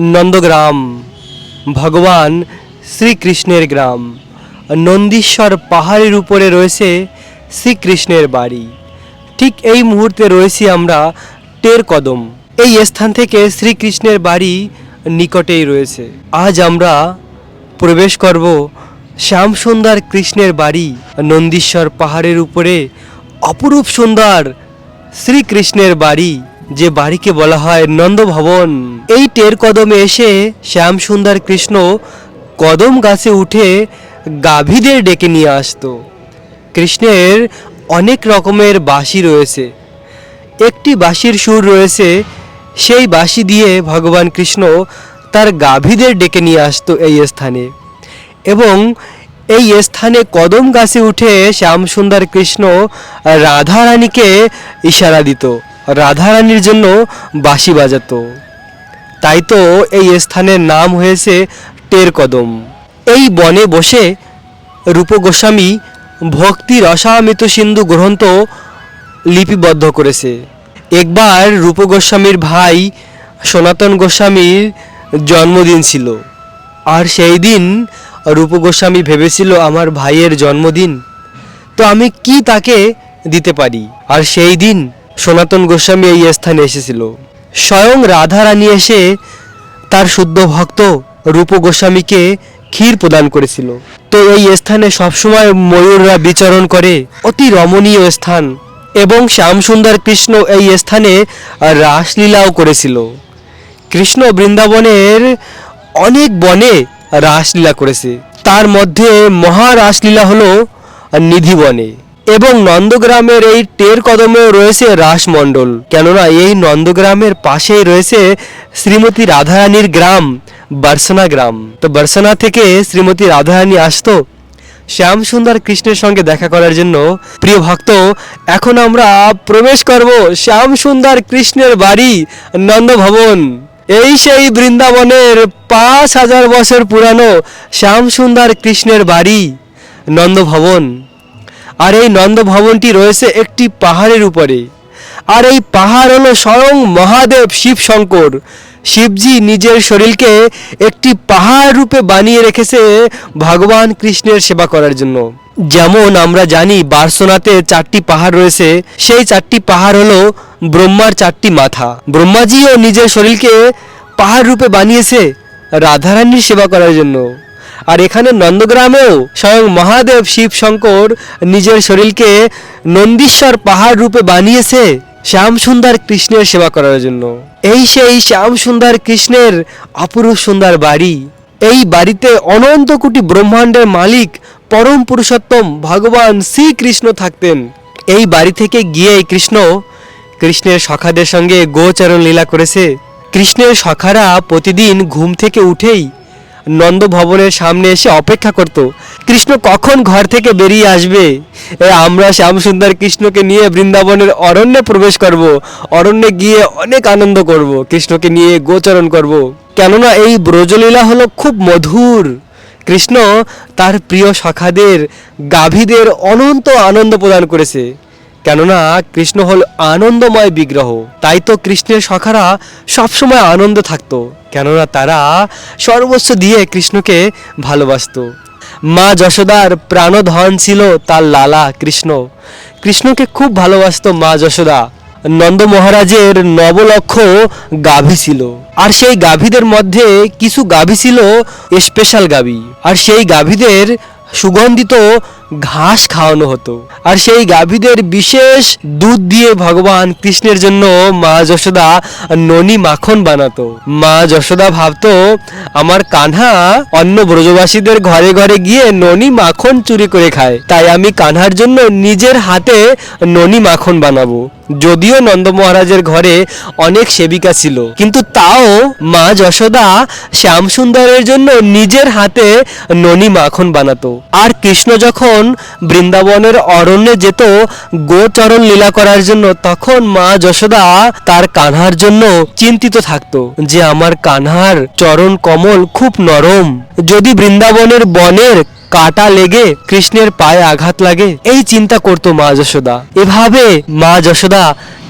নন্দগ্রাম, ভগবান শ্রীকৃষ্ণের গ্রাম। নন্দীশ্বর পাহাড়ের উপরে রয়েছে শ্রীকৃষ্ণের বাড়ি। ঠিক এই মুহূর্তে রয়েছি আমরা টের কদম এই স্থান থেকে শ্রীকৃষ্ণের বাড়ি নিকটেই রয়েছে। আজ আমরা প্রবেশ করব শ্যাম সুন্দর কৃষ্ণের বাড়ি নন্দীশ্বর পাহাড়ের উপরে। অপরূপ সুন্দর শ্রীকৃষ্ণের বাড়ি। যে বাড়িকে বলা হয় নন্দভবন। এই টের কদমে এসে শ্যাম সুন্দর কৃষ্ণ কদম গাছে উঠে গাভীদের ডেকে নিয়ে আসতো। কৃষ্ণের অনেক রকমের বাঁশি রয়েছে। একটি বাঁশির সুর রয়েছে, সেই বাঁশি দিয়ে ভগবান কৃষ্ণ তার গাভীদের ডেকে নিয়ে আসতো এই স্থানে। এবং এই স্থানে কদম গাছে উঠে শ্যামসুন্দর কৃষ্ণ রাধারানীকে ইশারা দিত। রাধারানীর জন্য বাঁশি বাজাতো। তাই তো এই স্থানের নাম হয়েছে টের কদম এই বনে বসে রূপ গোস্বামী ভক্তি রসামৃত সিন্ধু গ্রন্থ লিপিবদ্ধ করেছে। একবার রূপ গোস্বামীর ভাই সনাতন গোস্বামীর জন্মদিন ছিল। আর সেই দিন রূপ গোস্বামী ভেবেছিল, আমার ভাইয়ের জন্মদিন, তো আমি কি তাকে দিতে পারি? আর সেই দিন সনাতন গোস্বামী এই স্থানে এসেছিল। স্বয়ং রাধা রানী এসে তার শুদ্ধ ভক্ত রূপ গোস্বামীকে ক্ষীর প্রদান করেছিল। তো এই স্থানে সবসময় ময়ূররা বিচরণ করে, অতি রমণীয় স্থান, এবং শ্যামসুন্দর কৃষ্ণ এই স্থানে রাসলীলাও করেছিল। কৃষ্ণ বৃন্দাবনের অনেক বনে রাসলীলা করেছে। তার মধ্যে মহারাসলীলা হলো নিধিবনে। এবং নন্দগ্রামের এই টের কদমেও রয়েছে রাসমণ্ডল। কেননা এই নন্দগ্রামের পাশেই রয়েছে শ্রীমতী রাধারানীর গ্রাম, বার্সনা গ্রাম। তো বার্সনা থেকে শ্রীমতী রাধারানী আসতো শ্যাম সুন্দর কৃষ্ণের সঙ্গে দেখা করার জন্য। প্রিয় ভক্ত, এখন আমরা প্রবেশ করব শ্যাম সুন্দর কৃষ্ণের বাড়ি, নন্দভবন। এই সেই বৃন্দাবনের পাঁচ হাজার বছর পুরানো শ্যাম সুন্দর কৃষ্ণের বাড়ি, নন্দভবন। আর এই নন্দভবনটি রয়েছে একটি পাহাড়ের উপরে। আর এই পাহাড় হলো স্বয়ং মহাদেব শিব শঙ্কর। শিবজি নিজের শরীরকে একটি পাহাড় রূপে বানিয়ে রেখেছে ভগবান কৃষ্ণের সেবা করার জন্য। যেমন আমরা জানি বার্সোনাতে চারটি পাহাড় রয়েছে, সেই চারটি পাহাড় হলো ব্রহ্মার চারটি মাথা। ব্রহ্মাজিও নিজের শরীরকে পাহাড় রূপে বানিয়েছে রাধারানীর সেবা করার জন্য। আর এখানে নন্দগ্রামেও স্বয়ং মহাদেব শিব শঙ্কর নিজের শরীরকে নন্দীশ্বর পাহাড় রূপে বানিয়েছে শ্যাম সুন্দর কৃষ্ণের সেবা করার জন্য। এই সেই শ্যাম সুন্দর কৃষ্ণের অপরূপ সুন্দর বাড়ি। এই বাড়িতে অনন্ত কোটি ব্রহ্মাণ্ডের মালিক পরম পুরুষোত্তম ভগবান শ্রীকৃষ্ণ থাকতেন। এই বাড়ি থেকে গিয়ে কৃষ্ণ কৃষ্ণের সখাদের সঙ্গে গোচরণ লীলা করেছে। কৃষ্ণের সখারা প্রতিদিন ঘুম থেকে উঠেই নন্দ ভবনের সামনে এসে অপেক্ষা করত। কৃষ্ণ কখন ঘর থেকে বেরিয়ে আসবে? আমরা শ্যামসুন্দর কৃষ্ণকে নিয়ে বৃন্দাবনের অরণ্যে প্রবেশ করব। অরণ্যে গিয়ে অনেক আনন্দ করব, কৃষ্ণকে নিয়ে গোচরণ করব। কেননা এই ব্রজলীলা হলো খুব মধুর। কৃষ্ণ তার প্রিয় সখাদের গাভীদের অনন্ত আনন্দ প্রদান করেছে। কেননা কৃষ্ণ হল আনন্দময় বিগ্রহ, তাই তো কৃষ্ণের সখারা সবসময় আনন্দ থাকতো, কেননা তারা সর্বস্ব দিয়ে কৃষ্ণকে ভালোবাসতো। মা যশোদার প্রাণধন ছিল তার লালা কৃষ্ণ। কৃষ্ণকে খুব ভালোবাসতো মা যশোদা। নন্দ মহারাজের নবলক্ষ গাভী ছিল। আর সেই গাভীদের মধ্যে কিছু গাভী ছিল স্পেশাল গাভী। আর সেই গাভীদের সুগন্ধিত ঘাস খাওয়ানো হতো। আর সেই গাভীদের বিশেষ দুধ দিয়ে ভগবান কৃষ্ণের জন্য মা যশোদা ননি মাখন বানাতো। মা যশোদা ভাবতো, আমার কানহা অন্য ব্রজবাসীদের ঘরে ঘরে গিয়ে ননি মাখন চুরি করে খায়। তাই আমি কানহার জন্য নিজের হাতে ননি মাখন বানাবো। যদিও নন্দ মহারাজের ঘরে অনেক সেবিকা ছিল, কিন্তু তাও মা যশোদা শ্যাম সুন্দরের জন্য নিজের হাতে ননি মাখন বানাতো। আর কৃষ্ণ যখন বৃন্দাবনের অরণ্যে যেত, গোচরণ লীলা করার জন্য, তখন মা যশোদা তার কানহার জন্য চিন্তিত থাকতো যে আমার কানহার চরণ কমল খুব নরম। যদি বৃন্দাবনের বনের কাটা লেগে কৃষ্ণের পায়ে আঘাত লাগে এই চিন্তা করতো মা যশোদা। এভাবে মা যশোদা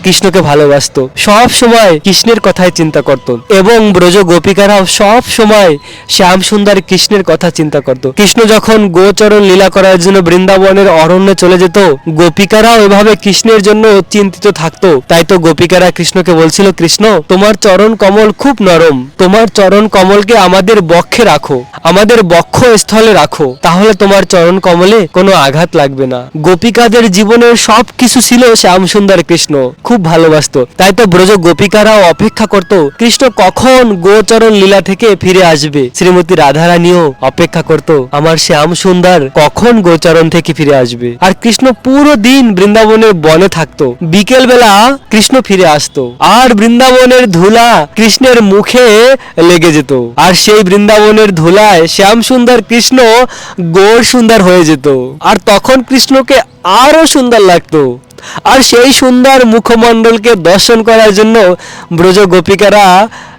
কৃষ্ণকে ভালোবাসতো। সব সময় কৃষ্ণের কথাই চিন্তা করত। এবং ব্রজ গোপিকারাও সব সময় শ্যাম সুন্দর কৃষ্ণের কথা চিন্তা করত। কৃষ্ণ যখন গোচরণ লীলা করার জন্য বৃন্দাবনের অরণ্যে চলে যেত, গোপিকারাও এভাবে কৃষ্ণের জন্য চিন্তিত থাকতো। তাই তো গোপিকারা কৃষ্ণকে বলছিল, কৃষ্ণ, তোমার চরণ কমল খুব নরম। তোমার চরণ কমলকে আমাদের বক্ষে রাখো। আমাদের বক্ষ স্থলে রাখো। তাহলে তোমার চরণ কমলে কোনো আঘাত লাগবে না। গোপিকাদের জীবনের সব কিছু ছিল শ্যাম সুন্দর কৃষ্ণ। খুব ভালোবাসতো। তাই তো ব্রজ গোপিকারাও অপেক্ষা করত, কৃষ্ণ কখন গোচরণ লীলা থেকে ফিরে আসবে? শ্রীমতী রাধারানীও অপেক্ষা করত, আমার শ্যাম সুন্দর কখন গোচরণ থেকে ফিরে আসবে? আর কৃষ্ণ পুরো দিন বৃন্দাবনের বনে থাকতো। বিকেল বেলা কৃষ্ণ ফিরে আসতো, আর বৃন্দাবনের ধুলা কৃষ্ণের মুখে লেগে যেত। আর সেই বৃন্দাবনের ধুলায় শ্যাম সুন্দর কৃষ্ণ গৌর সুন্দর হয়ে যেত। আর তখন কৃষ্ণকে আরও সুন্দর লাগতো। আর সেই সুন্দর মুখমণ্ডলকে দর্শন করার জন্য ব্রজ গোপিকারা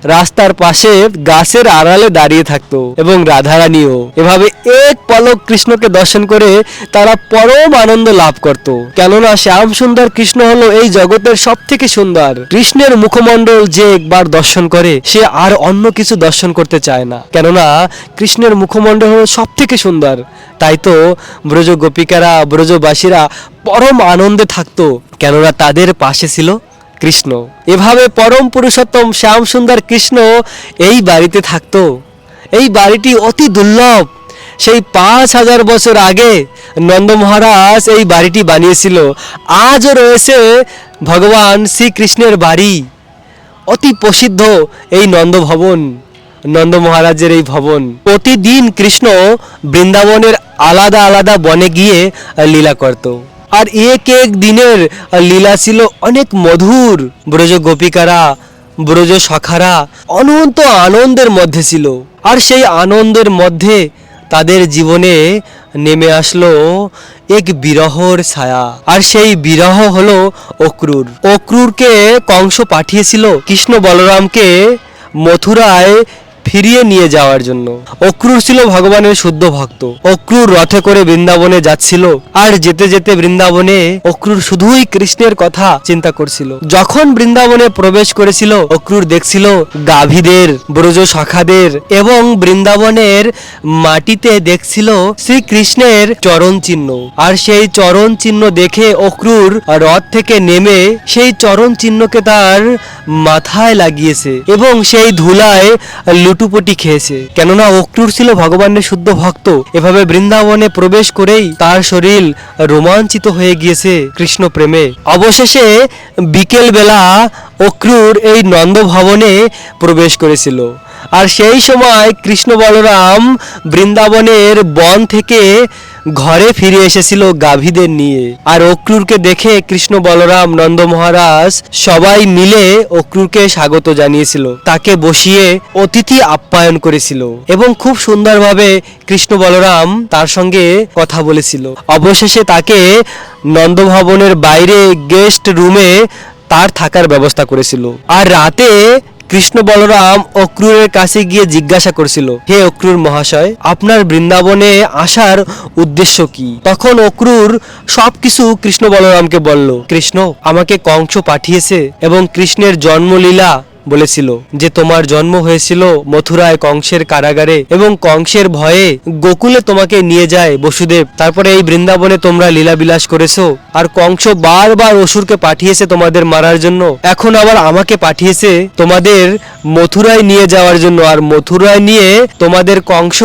রাস্তার পাশে গাছের আড়ালে দাঁড়িয়ে থাকতো এবং রাধারানীও। এভাবে এক পলক কৃষ্ণকে দর্শন করে তারা পরম আনন্দ লাভ করত। কেননা শ্যাম সুন্দর কৃষ্ণ হলো এই জগতের সব থেকে সুন্দর। কৃষ্ণের মুখমণ্ডল যে একবার দর্শন করে, সে আর অন্য কিছু দর্শন করতে চায় না। কেননা কৃষ্ণের মুখমণ্ডল হলো সব থেকে সুন্দর। তাই তো ব্রজ গোপিকারা ব্রজবাসীরা পরম আনন্দে থাকতো। কেননা তাদের পাশে ছিল কৃষ্ণ। এভাবে পরম পুরুষোত্তম শ্যাম সুন্দর কৃষ্ণ এই বাড়িতে থাকতো। এই বাড়িটি অতি দুর্লভ। সেই পাঁচ হাজার বছর আগে নন্দ মহারাজ এই বাড়িটি বানিয়েছিল। আজও রয়েছে ভগবান শ্রীকৃষ্ণের বাড়ি। অতি প্রসিদ্ধ এই নন্দ ভবন, নন্দ মহারাজের এই ভবন। প্রতিদিন কৃষ্ণ বৃন্দাবনের আলাদা আলাদা বনে গিয়ে লীলা করত। আর এক এক দিনের লীলা ছিল অনেক মধুর। ব্রজ গোপিকারা, ব্রজ সখারা অনন্ত আনন্দের মধ্যে ছিল। আর সেই আনন্দের মধ্যে তাদের জীবনে নেমে আসলো এক বিরহর ছায়া। আর সেই বিরহ হলো অক্রুর। অক্রুরকে কংস পাঠিয়েছিল কৃষ্ণ বলরামকে মথুরায় ফিরিয়ে নিয়ে যাওয়ার জন্য। অক্রুর ছিল ভগবানের শুদ্ধ ভক্ত। অক্রুর রথে করে বৃন্দাবনে যাচ্ছিল। আর যেতে যেতে বৃন্দাবনে অক্রুর শুধুই কৃষ্ণের কথা চিন্তা করছিল। যখন বৃন্দাবনে প্রবেশ করেছিল, অক্রুর দেখছিল গাভীদের, ব্রজ শাখাদের এবং বৃন্দাবনের মাটিতে দেখছিল শ্রীকৃষ্ণের চরণ চিহ্ন। আর সেই চরণ চিহ্ন দেখে অক্রুর রথ থেকে নেমে সেই চরণ চিহ্নকে তার মাথায় লাগিয়েছে এবং সেই ধুলায় লুটুপুটি খেয়েছে। কেননা অক্রুর ছিল ভগবানের শুদ্ধ ভক্ত। এভাবে বৃন্দাবনে প্রবেশ করেই তার শরীর রোমাঞ্চিত হয়ে গিয়েছে কৃষ্ণ প্রেমে অবশেষে বিকেল বেলা অক্রুর এই নন্দ ভবনে প্রবেশ করেছিল। আর সেই সময় কৃষ্ণ বলরাম বৃন্দাবনের বন থেকে ঘরে ফিরে এসেছিল গাভীদের নিয়ে। আর অক্রুরকে দেখে কৃষ্ণ বলরাম নন্দ মহারাজ সবাই মিলে অক্রুরকে স্বাগত জানিয়েছিল। তাকে বসিয়ে অতিথি আপ্যায়ন করেছিল এবং খুব সুন্দরভাবে কৃষ্ণ বলরাম তার সঙ্গে কথা বলেছিল। অবশেষে তাকে নন্দভবনের বাইরে গেস্ট রুমে তার থাকার ব্যবস্থা করেছিল। আর রাতে কৃষ্ণ বলরাম অক্রুরের কাছে গিয়ে জিজ্ঞাসা করছিল, হে অক্রুর মহাশয়, আপনার বৃন্দাবনে আসার উদ্দেশ্য কি? তখন অক্রুর সবকিছু কৃষ্ণ বলরামকে বলল, কৃষ্ণ, আমাকে কংস পাঠিয়েছে এবং কৃষ্ণের জন্মলীলা বলেছিল যে তোমার জন্ম হয়েছিল মথুরায় কংসের কারাগারে এবং কংসের ভয়ে গোকুলে তোমাকে নিয়ে যায় বসুদেব। তারপরে এই বৃন্দাবনে তোমরা লীলা বিলাস করেছ আর কংস বারবার অসুরকে পাঠিয়েছে তোমাদের মারার জন্য। এখন আবার আমাকে পাঠিয়েছে তোমাদের মথুরায় নিয়ে যাওয়ার জন্য আর মথুরায় নিয়ে তোমাদের কংস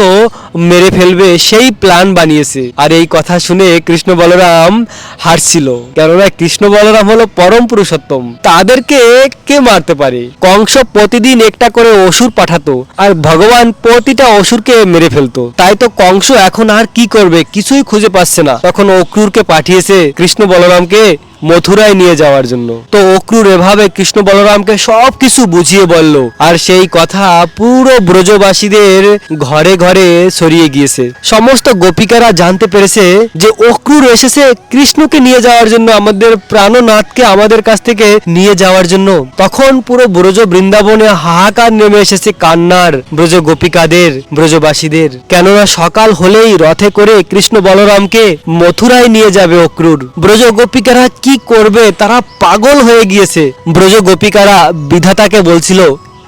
মেরে ফেলবে সেই প্ল্যান বানিয়েছে। আর এই কথা শুনে কৃষ্ণ বলরাম হারছিল। কেননা কৃষ্ণ বলরাম হলো পরম পুরুষোত্তম। তাদেরকে কে মারতে পারে? কংস প্রতিদিন একটা করে অসুর পাঠাতো, আর ভগবান প্রতিটা অসুরকে মেরে ফেলতো। তাই তো কংস এখন আর কি করবে কিছুই খুঁজে পাচ্ছে না। তখন অক্রুরকে পাঠিয়েছে কৃষ্ণ বলরামকে মথুরায় নিয়ে যাওয়ার জন্য। তো অক্রুর এভাবে কৃষ্ণ বলরামকে সবকিছু বুঝিয়ে বলল, আর সেই কথা পুরো ব্রজবাসীদের ঘরে ঘরে ছড়িয়ে গিয়েছে। সমস্ত গোপিকারা জানতে পেরেছে যে অক্রুর এসেছে কৃষ্ণকে নিয়ে যাওয়ার জন্য, আমাদের প্রাণনাথকে আমাদের কাছ থেকে নিয়ে যাওয়ার জন্য। তখন পুরো ব্রজ বৃন্দাবনে হাহাকার নেমে এসেছে কান্নার ব্রজ গোপিকাদের, ব্রজবাসীদের। কেননা সকাল হলেই রথে করে কৃষ্ণ বলরামকে মথুরায় নিয়ে যাবে অক্রুর। ব্রজ গোপিকারা কি করবে তারা পাগল হয়ে গিয়েছে। ব্রজ গোপিকারা বিধাতাকে বলছিল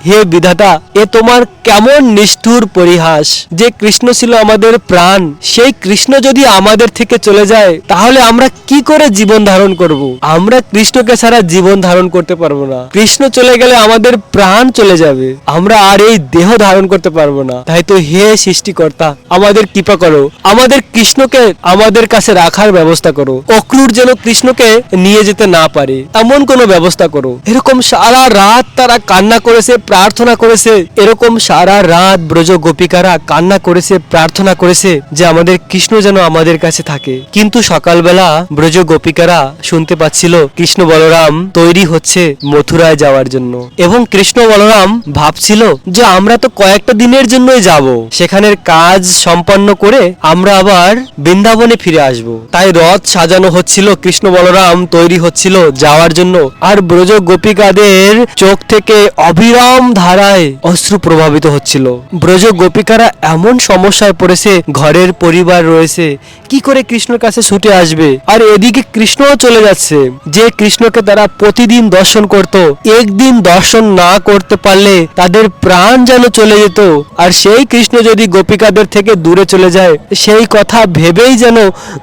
হে বিধাতা, এ তোমার কেমন নিষ্ঠুর পরিহাস? যে কৃষ্ণ ছিল আমাদের প্রাণ, সেই কৃষ্ণ যদি আমাদের থেকে চলে যায়, তাহলে আমরা কি করে জীবন ধারণ করব? আমরা কৃষ্ণকে ছাড়া জীবন ধারণ করতে পারব না। কৃষ্ণ চলে গেলে আমাদের প্রাণ চলে যাবে। আমরা আর এই দেহ ধারণ করতে পারব না। তাই তো হে সৃষ্টিকর্তা, আমাদের কৃপা করো। আমাদের কৃষ্ণকে আমাদের কাছে রাখার ব্যবস্থা করো। অক্রুর যেন কৃষ্ণকে নিয়ে যেতে না পারে, এমন কোনো ব্যবস্থা করো। এরকম সারা রাত তারা কান্না করেছে প্রার্থনা করেছে। এরকম সারা রাত ব্রজ গোপিকারা কান্না করেছে, প্রার্থনা করেছে যে আমাদের কৃষ্ণ যেন আমাদের কাছে থাকে। কিন্তু সকালবেলা ব্রজ গোপিকারা শুনতে পাচ্ছিল কৃষ্ণ বলরাম তৈরি হচ্ছে মথুরায় যাওয়ার জন্য। এবং কৃষ্ণ বলরাম ভাবছিল যে আমরা তো কয়েকটা দিনের জন্যই যাব। সেখানের কাজ সম্পন্ন করে আমরা আবার বৃন্দাবনে ফিরে আসব। তাই রথ সাজানো হচ্ছিল, কৃষ্ণ বলরাম তৈরি হচ্ছিল যাওয়ার জন্য। আর ব্রজ গোপিকাদের চোখ থেকে অবিরাম ধারায় অশ্রু প্রভাবিত হচ্ছিল। ব্রজ গোপিকারা এমন সমস্যায় পড়েছে, ঘরের পরিবার রয়েছে। কি করে কৃষ্ণর কাছে ছুটে আসবে? আর এদিকে কৃষ্ণও চলে যাচ্ছে। যে কৃষ্ণকে তারা প্রতিদিন দর্শন করত, একদিন দর্শন না করতে পারলে তাদের প্রাণ যেন চলে যেত। আর সেই কৃষ্ণ যদি গোপিকাদের থেকে দূরে চলে যায়, সেই কথা ভেবেই যেন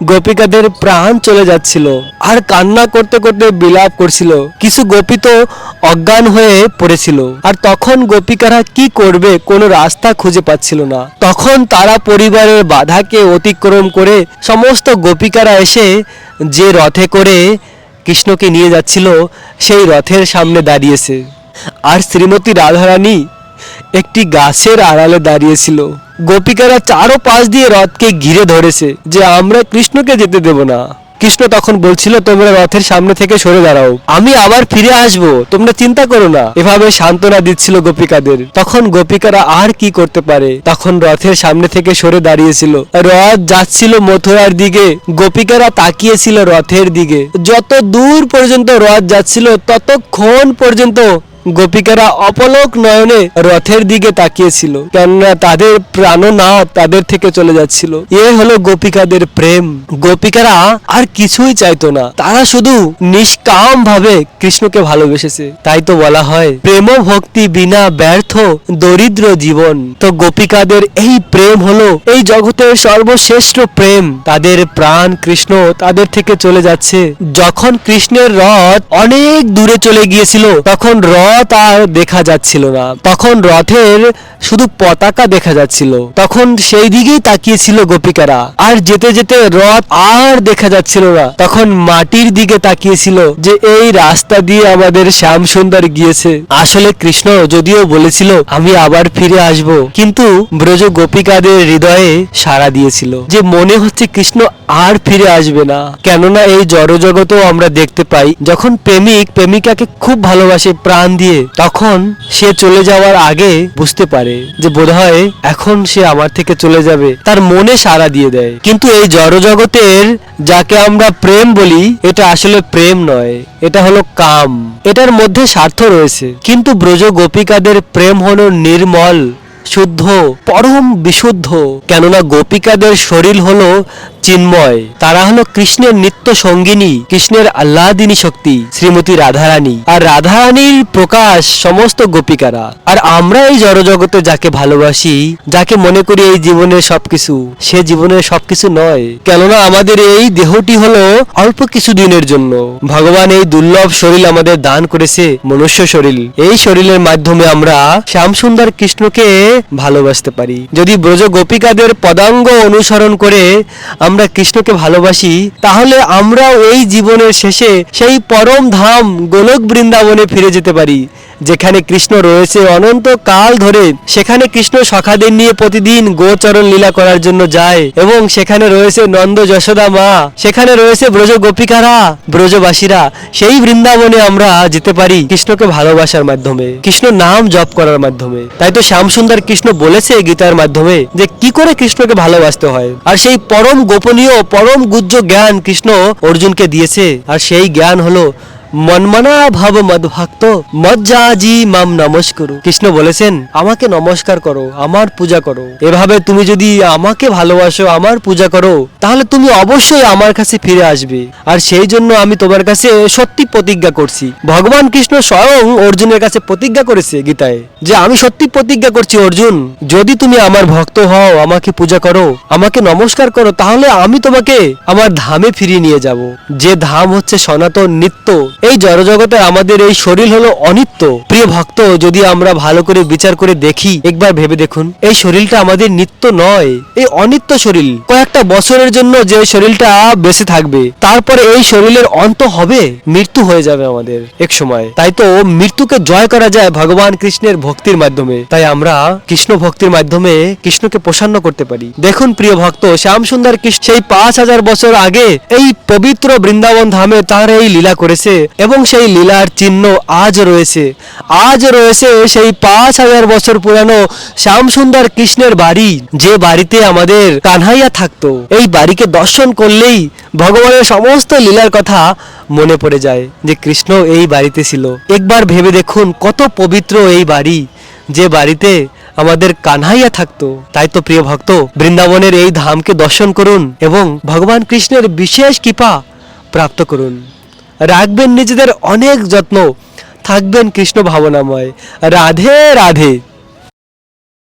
গোপিকাদের প্রাণ চলে যাচ্ছিল। আর কান্না করতে করতে বিলাপ করছিল। কিছু গোপী তো অজ্ঞান হয়ে পড়েছিল। আর তখন গোপিকারা কি করবে কোনো রাস্তা খুঁজে পাচ্ছিল না। তখন তারা পরিবারের বাধাকে অতিক্রম করে সমস্ত গোপিকারা এসে যে রথে করে কৃষ্ণকে নিয়ে যাচ্ছিল, সেই রথের সামনে দাঁড়িয়েছে। আর শ্রীমতী রাধারানী একটি গাছের আড়ালে দাঁড়িয়েছিল। গোপিকারা চারো পাশ দিয়ে রথকে ঘিরে ধরেছে যে আমরা কৃষ্ণকে যেতে দেব না। কৃষ্ণ তখন বলছিল, তোমরা রথের সামনে থেকে সরে দাঁড়াও। আমি আবার ফিরে আসব। তোমরা চিন্তা করো না। এভাবে সান্ত্বনা দিচ্ছিল গোপিকাদের। তখন গোপিকারা আর কি করতে পারে? তখন রথের সামনে থেকে সরে দাঁড়িয়েছিল। রথ যাচ্ছিল মথুরার দিকে। গোপিকারা তাকিয়েছিল রথের দিকে। যত দূর পর্যন্ত রথ যাচ্ছিল, ততক্ষণ পর্যন্ত গোপিকারা অপলক নয়নে রথের দিকে তাকিয়েছিল। কেননা তাদের প্রাণনাথ তাদের থেকে চলে যাচ্ছিল। এ হলো গোপিকাদের প্রেম। গোপিকারা আর কিছুই চাইতো না। তারা শুধু নিষ্কাম ভাবে কৃষ্ণকে ভালোবেসেছে। তাই তো বলা হয় প্রেম ভক্তি বিনা ব্যর্থ দরিদ্র জীবন। তো গোপিকাদের এই প্রেম হলো এই জগতের সর্বশ্রেষ্ঠ প্রেম। তাদের প্রাণ কৃষ্ণ তাদের থেকে চলে যাচ্ছে। যখন কৃষ্ণের রথ অনেক দূরে চলে গিয়েছিল, তখন রথ আর দেখা যাচ্ছিল না। তখন রথের শুধু পতাকা দেখা যাচ্ছিল। তখন সেই দিকেই তাকিয়েছিল গোপিকারা। আর যেতে যেতে রথ আর দেখা যাচ্ছিল না। তখন মাটির দিকে তাকিয়েছিল যে এই রাস্তা দিয়ে আমাদের শ্যাম সুন্দর গিয়েছে। আসলে কৃষ্ণ যদিও বলেছিল, আমি আবার ফিরে আসব। কিন্তু ব্রজ গোপিকাদের হৃদয়ে সাড়া দিয়েছিল যে মনে হচ্ছে কৃষ্ণ আর ফিরে আসবে না। কেননা এই জড়জগতেও আমরা দেখতে পাই, যখন প্রেমিক প্রেমিকাকে খুব ভালোবাসে প্রাণ দিয়ে, তখন সে চলে যাওয়ার আগে বুঝতে পারে যে বোধহয় এখন সে আমার থেকে চলে যাবে। তার মনে সাড়া দিয়ে দেয়। কিন্তু এই জড়জগতের যাকে আমরা প্রেম বলি, এটা আসলে প্রেম নয়, এটা হলো কাম। এটার মধ্যে স্বার্থ রয়েছে। কিন্তু ব্রজ গোপিকাদের প্রেম হলো নির্মল, শুদ্ধ, পরম বিশুদ্ধ। কেননা গোপিকাদের শরীর হলো চিন্ময়। তারা হলো কৃষ্ণের নিত্য সঙ্গিনী, কৃষ্ণের আল্লাদিনী শক্তি, শ্রীমতী রাধারানী। আর রাধারানীর প্রকাশ সমস্ত গোপিকারা। আর আমরা এই জড়জগতে যাকে ভালোবাসি, যাকে মনে করি এই জীবনের সবকিছু, সে জীবনের সবকিছু নয়। কেননা আমাদের এই দেহটি হলো অল্প কিছু দিনের জন্য। ভগবান এই দুর্লভ শরীর আমাদের দান করেছে, মনুষ্য শরীর। এই শরীরের মাধ্যমে আমরা শ্যামসুন্দর কৃষ্ণকে ভালোবাসতে পারি। যদি ব্রজ গোপিকাদের পদাঙ্গ অনুসরণ করে, আমরা কৃষ্ণকে ভালোবাসি, তাহলে আমরা এই জীবনের শেষে সেই পরম ধাম গোলক বৃন্দাবনে ফিরে যেতে পারি। যেখানে কৃষ্ণ রয়েছে অনন্ত কাল ধরে, সেখানে কৃষ্ণ সখাদের নিয়ে প্রতিদিন গোচরণ লীলা করার জন্য যায় এবং সেখানে রয়েছে নন্দ যশোদা মা, সেখানে রয়েছে ব্রজ গোপিকারা, ব্রজবাসীরা। সেই বৃন্দাবনে আমরা যেতে পারি কৃষ্ণকে ভালোবাসার মাধ্যমে, কৃষ্ণ নাম জপ করার মাধ্যমে। তাই তো শ্যামসুন্দর কৃষ্ণ বলেছে গীতার মাধ্যমে যে, কি করে কৃষ্ণকে ভালোবাসতে হয়? আর সেই পরম গোপনীয়, পরম গুজ্জ জ্ঞান কৃষ্ণ অর্জুনকে দিয়েছে। আর সেই জ্ঞান হলো মনমনা ভাব মদভক্ত, মজ্জাজি মাম নমস্করু। কৃষ্ণ বলেছেন, আমাকে নমস্কার করো, আমার পূজা করো। এভাবে তুমি যদি আমাকে ভালোবাসো, আমার পূজা করো, তাহলে তুমি অবশ্যই আমার কাছে ফিরে আসবে। আর সেই জন্য আমি তোমার কাছে সত্যি প্রতিজ্ঞা করছি। ভগবান কৃষ্ণ স্বয়ং অর্জুনের কাছে প্রতিজ্ঞা করেছে গীতায়, যে আমি সত্যি প্রতিজ্ঞা করছি, অর্জুন, যদি তুমি আমার ভক্ত হও, আমাকে পূজা করো, আমাকে নমস্কার করো, তাহলে আমি তোমাকে আমার ধামে ফিরিয়ে নিয়ে যাব। যে ধাম হচ্ছে সনাতন নিত্য এই জড়জগতে আমাদের এই শরীর হলো অনিত্য। প্রিয় ভক্ত, যদি আমরা ভালো করে বিচার করে দেখি, একবার ভেবে দেখুন, এই শরীরটা আমাদের নিত্য নয়। এই অনিত্য শরীর, কয়েকটা বছরের জন্য যে শরীরটা বেঁচে থাকবে, তারপরে এই শরীরের অন্ত হবে, মৃত্যু হয়ে যাবে আমাদের এক সময়। তাই তো মৃত্যুকে জয় করা যায় ভগবান কৃষ্ণের ভক্তির মাধ্যমে। তাই আমরা কৃষ্ণ ভক্তির মাধ্যমে কৃষ্ণকে প্রসন্ন করতে পারি। দেখুন প্রিয় ভক্ত শ্যাম সুন্দর কৃষ্ণ সেই পাঁচ হাজার বছর আগে এই পবিত্র বৃন্দাবন ধামে তার এই লীলা করেছে। এবং সেই লীলার চিহ্ন আজ রয়েছে। আজ রয়েছে সেই পাঁচ হাজার বছর পুরানো শ্যাম সুন্দর কৃষ্ণের বাড়ি, যে বাড়িতে আমাদের কানহাইয়া থাকতো। এই বাড়িকে দর্শন করলেই ভগবানের সমস্ত লীলার কথা মনে পড়ে যায় যে কৃষ্ণ এই বাড়িতে ছিল। একবার ভেবে দেখুন কত পবিত্র এই বাড়ি, যে বাড়িতে আমাদের কানহাইয়া থাকতো। তাই তো প্রিয় ভক্ত, বৃন্দাবনের এই ধামকে দর্শন করুন এবং ভগবান কৃষ্ণের বিশেষ কৃপা প্রাপ্ত করুন। রাখবেন নিজেদের অনেক যত্ন। থাকবেন কৃষ্ণ ভাবনাময়। রাধে রাধে।